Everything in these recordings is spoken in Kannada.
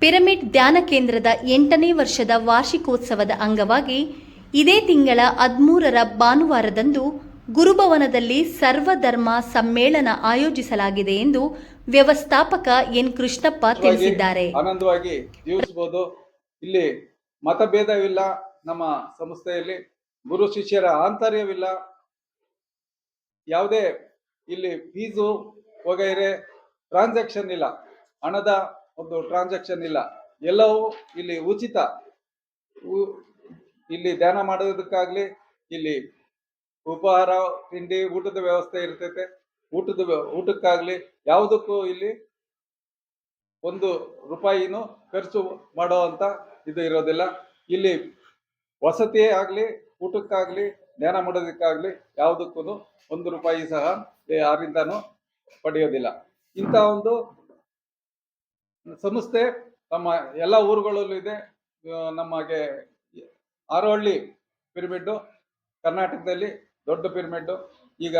ಪಿರಮಿಡ್ ಧ್ಯಾನ ಕೇಂದ್ರದ ಎಂಟನೇ ವರ್ಷದ ವಾರ್ಷಿಕೋತ್ಸವದ ಅಂಗವಾಗಿ ಇದೇ ತಿಂಗಳ ಹದಿಮೂರರ ಭಾನುವಾರದಂದು ಗುರುಭವನದಲ್ಲಿ ಸರ್ವಧರ್ಮ ಸಮ್ಮೇಳನ ಆಯೋಜಿಸಲಾಗಿದೆ ಎಂದು ವ್ಯವಸ್ಥಾಪಕ ಎನ್ ಕೃಷ್ಣಪ್ಪ ತಿಳಿಸಿದ್ದಾರೆ. ಆನಂದವಾಗಿ ಜೀವಿಸಬಹುದು. ಇಲ್ಲಿ ಮತಭೇದವಿಲ್ಲ ನಮ್ಮ ಸಂಸ್ಥೆಯಲ್ಲಿ ಗುರು ಶಿಷ್ಯರ ಆಂತರ್ಯವಿಲ್ಲ. ಯಾವುದೇ ಇಲ್ಲಿ ಫೀಸು ವಗೈರೆ ಟ್ರಾನ್ಸಾಕ್ಷನ್ ಇಲ್ಲ. ಹಣದ ಒಂದು ಟ್ರಾನ್ಸಾಕ್ಷನ್ ಇಲ್ಲ. ಎಲ್ಲವೂ ಇಲ್ಲಿ ಉಚಿತ. ಇಲ್ಲಿ ಧ್ಯಾನ ಮಾಡೋದಕ್ಕಾಗ್ಲಿ, ಇಲ್ಲಿ ಉಪಹಾರ, ತಿಂಡಿ, ಊಟದ ವ್ಯವಸ್ಥೆ ಇರ್ತೈತೆ. ಊಟದ ಊಟಕ್ಕಾಗ್ಲಿ ಯಾವುದಕ್ಕೂ ಇಲ್ಲಿ ಒಂದು ರೂಪಾಯಿನೂ ಖರ್ಚು ಅಂತ ಇದು ಇರೋದಿಲ್ಲ. ಇಲ್ಲಿ ವಸತಿಯೇ ಆಗಲಿ, ಊಟಕ್ಕಾಗ್ಲಿ, ಧ್ಯಾನ ಮಾಡೋದಕ್ಕಾಗ್ಲಿ ಯಾವುದಕ್ಕೂ ಒಂದು ರೂಪಾಯಿ ಸಹ ಯಾರಿಂದನೂ ಪಡೆಯೋದಿಲ್ಲ. ಇಂಥ ಒಂದು ಸಂಸ್ಥೆ ನಮ್ಮ ಎಲ್ಲ ಊರುಗಳಲ್ಲೂ ಇದೆ. ನಮಗೆ ಆರೋಹಳ್ಳಿ ಪಿರಮಿಡ್ಡು, ಕರ್ನಾಟಕದಲ್ಲಿ ದೊಡ್ಡ ಪಿರಮಿಡ್ಡು. ಈಗ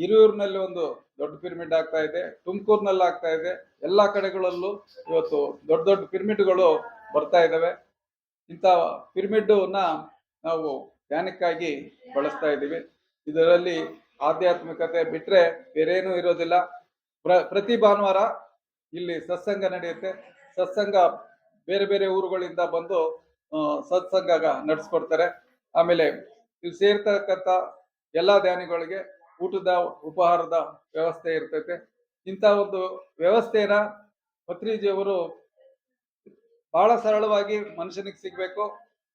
ಹಿರಿಯೂರಿನಲ್ಲಿ ಒಂದು ದೊಡ್ಡ ಪಿರಮಿಡ್ ಆಗ್ತಾ ಇದೆ, ತುಮಕೂರಿನಲ್ಲಿ ಆಗ್ತಾ ಇದೆ. ಎಲ್ಲ ಕಡೆಗಳಲ್ಲೂ ಇವತ್ತು ದೊಡ್ಡ ದೊಡ್ಡ ಪಿರಮಿಡ್ಗಳು ಬರ್ತಾ ಇದ್ದಾವೆ ಇಂಥ ಪಿರಮಿಡ್ನ ನಾವು ಧ್ಯಾನಕ್ಕಾಗಿ ಬಳಸ್ತಾ ಇದ್ದೀವಿ. ಇದರಲ್ಲಿ ಆಧ್ಯಾತ್ಮಿಕತೆ ಬಿಟ್ಟರೆ ಬೇರೇನೂ ಇರೋದಿಲ್ಲ. ಪ್ರ, ಪ್ರತಿ ಭಾನುವಾರ ಇಲ್ಲಿ ಸತ್ಸಂಗ ನಡೆಯುತ್ತೆ. ಸತ್ಸಂಗ ಬೇರೆ ಬೇರೆ ಊರುಗಳಿಂದ ಬಂದು ಸತ್ಸಂಗ ನಡೆಸ್ಕೊಡ್ತಾರೆ. ಆಮೇಲೆ ಇಲ್ಲಿ ಸೇರ್ತಕ್ಕಂಥ ಎಲ್ಲ ಧ್ಯಾನಿಗಳಿಗೆ ಊಟದ ಉಪಹಾರದ ವ್ಯವಸ್ಥೆ ಇರ್ತೈತೆ. ಇಂಥ ಒಂದು ವ್ಯವಸ್ಥೆನ ಪತ್ರಿಜಿಯವರು ಬಹಳ ಸರಳವಾಗಿ ಮನುಷ್ಯನಿಗೆ ಸಿಗ್ಬೇಕು.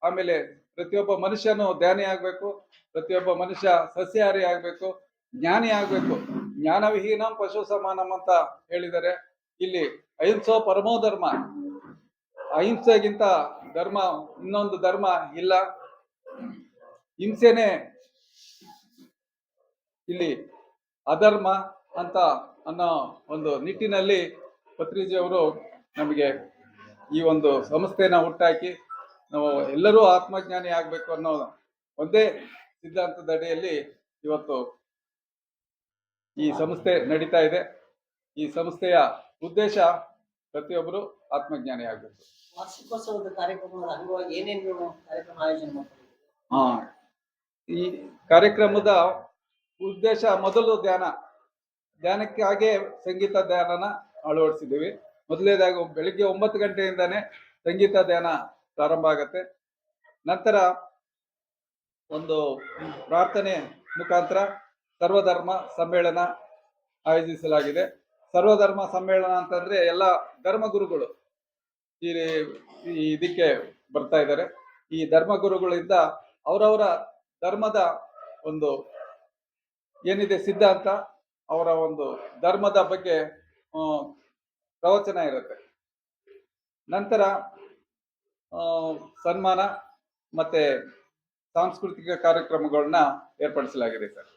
ಆಮೇಲೆ ಪ್ರತಿಯೊಬ್ಬ ಮನುಷ್ಯನು ಧ್ಯಾನಿ ಆಗ್ಬೇಕು. ಪ್ರತಿಯೊಬ್ಬ ಮನುಷ್ಯ ಸಸ್ಯಾಹಾರಿ ಆಗ್ಬೇಕು. ಜ್ಞಾನಿ ಆಗ್ಬೇಕು. ಜ್ಞಾನವಿಹೀನಂ ಪಶು ಸಮಾನಂ ಅಂತ ಹೇಳಿದ್ದಾರೆ ಇಲ್ಲಿ ಅಹಿಂಸೋ ಪರಮೋ ಧರ್ಮ. ಅಹಿಂಸೆಗಿಂತ ಧರ್ಮ, ಇನ್ನೊಂದು ಧರ್ಮ ಇಲ್ಲ. ಹಿಂಸೆನೆ ಇಲ್ಲಿ ಅಧರ್ಮ ಅಂತ ಅನ್ನೋ ಒಂದು ನಿಟ್ಟಿನಲ್ಲಿ ಪತ್ರಿಜಿಯವರು ನಮಗೆ ಈ ಒಂದು ಸಂಸ್ಥೆನ ಹುಟ್ಟಾಕಿ ನಾವು ಎಲ್ಲರೂ ಆತ್ಮಜ್ಞಾನಿ ಆಗ್ಬೇಕು ಅನ್ನೋ ಒಂದೇ ಸಿದ್ಧಾಂತದ ಅಡಿಯಲ್ಲಿ ಇವತ್ತು ಈ ಸಂಸ್ಥೆ ನಡೀತಾ ಇದೆ. ಈ ಸಂಸ್ಥೆಯ ಉದ್ದೇಶ ಪ್ರತಿಯೊಬ್ಬರು ಆತ್ಮಜ್ಞಾನಿ ಆಗಬೇಕು ವಾರ್ಷಿಕೋತ್ಸವದ ಕಾರ್ಯಕ್ರಮದ ಅಂಗವಾಗಿ ಏನೇನು ಕಾರ್ಯಕ್ರಮ ಆಯೋಜನೆ ಮಾಡ್ತಾರೆ? ಹಾ ಈ ಕಾರ್ಯಕ್ರಮದ ಉದ್ದೇಶ ಮೊದಲು ಧ್ಯಾನ. ಧ್ಯಾನಕ್ಕಾಗೆ ಸಂಗೀತ ಧ್ಯಾನನ ಅಳವಡಿಸಿದ್ದೀವಿ. ಮೊದಲನೇದಾಗಿ ಬೆಳಿಗ್ಗೆ ಒಂಬತ್ತು ಗಂಟೆಯಿಂದಾನೇ ಸಂಗೀತ ಧ್ಯಾನ ಪ್ರಾರಂಭ ಆಗತ್ತೆ. ನಂತರ ಒಂದು ಪ್ರಾರ್ಥನೆ ಮುಖಾಂತರ ಸರ್ವಧರ್ಮ ಸಮ್ಮೇಳನ ಆಯೋಜಿಸಲಾಗಿದೆ. ಸರ್ವಧರ್ಮ ಸಮ್ಮೇಳನ ಅಂತಂದ್ರೆ ಎಲ್ಲ ಧರ್ಮಗುರುಗಳು ಈ ಇದಕ್ಕೆ ಬರ್ತಾ ಇದ್ದಾರೆ. ಈ ಧರ್ಮಗುರುಗಳಿಂದ ಅವರವರ ಧರ್ಮದ ಒಂದು ಏನಿದೆ ಸಿದ್ಧಾಂತ, ಅವರ ಒಂದು ಧರ್ಮದ ಬಗ್ಗೆ ಪ್ರವಚನ ಇರುತ್ತೆ. ನಂತರ ಸನ್ಮಾನ ಮತ್ತೆ ಸಾಂಸ್ಕೃತಿಕ ಕಾರ್ಯಕ್ರಮಗಳನ್ನ ಏರ್ಪಡಿಸಲಾಗಿದೆ ಸರ್.